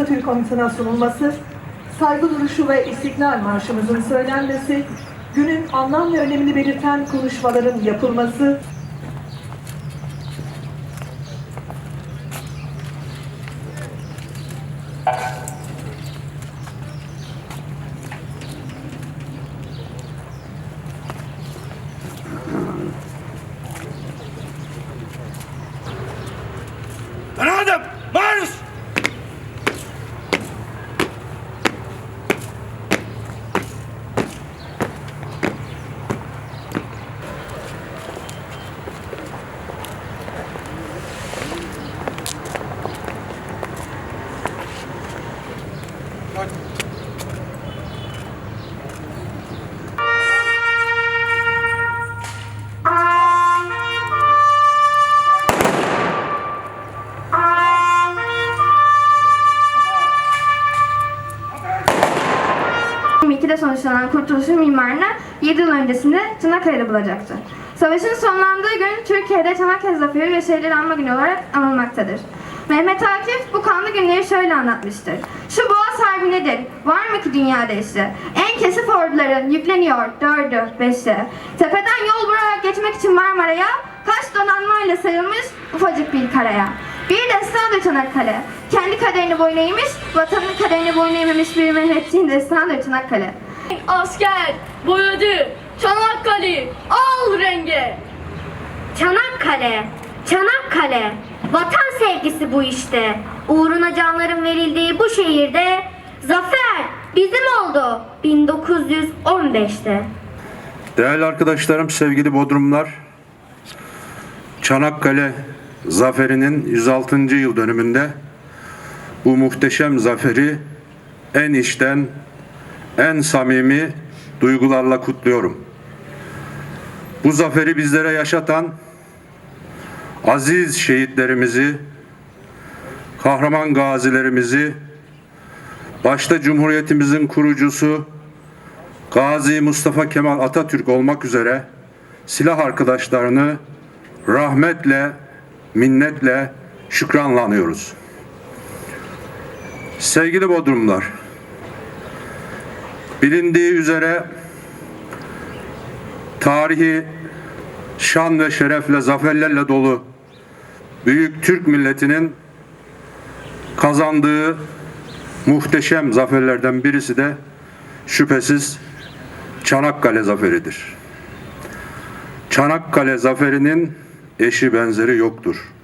Atatürk Komutanı'na sunulması, saygı duruşu ve istiklal marşımızın söylenmesi, günün anlam ve önemini belirten konuşmaların yapılması, 1902'de sonuçlanan kurtuluşun mimarını 7 yıl öncesinde Çanakkale'de bulacaktı. Savaşın sonlandığı gün Türkiye'de Çanakkale Zaferi ve Şehirleri Anma Günü olarak anılmaktadır. Mehmet Akif bu kanlı günleri şöyle anlatmıştır. Şu boğaz harbi nedir? Var mı ki dünyada işte? En kesif orduların yükleniyor dördü, beşi. Tepeden yol vurarak geçmek için Marmara'ya kaç donanmayla sayılmış ufacık bir karaya. Bir destan da Çanakkale. Kendi kaderini boyun eğmiş, vatanın kaderini boyun eğmemiş bir Mehmetçiğin destandır Çanakkale. Asker boyadı Çanakkale al renge. Çanakkale, Çanakkale. Vatan sevgisi bu işte. Uğruna canların verildiği bu şehirde zafer bizim oldu 1915'te. Değerli arkadaşlarım, sevgili Bodrumlar, Çanakkale zaferinin 106. yıl dönümünde bu muhteşem zaferi en içten, en samimi duygularla kutluyorum. Bu zaferi bizlere yaşatan aziz şehitlerimizi, kahraman gazilerimizi, başta Cumhuriyetimizin kurucusu Gazi Mustafa Kemal Atatürk olmak üzere silah arkadaşlarını rahmetle, minnetle şükranla anıyoruz. Sevgili Bodrumlar, bilindiği üzere tarihi şan ve şerefle, zaferlerle dolu büyük Türk milletinin kazandığı muhteşem zaferlerden birisi de şüphesiz Çanakkale zaferidir. Çanakkale zaferinin eşi benzeri yoktur.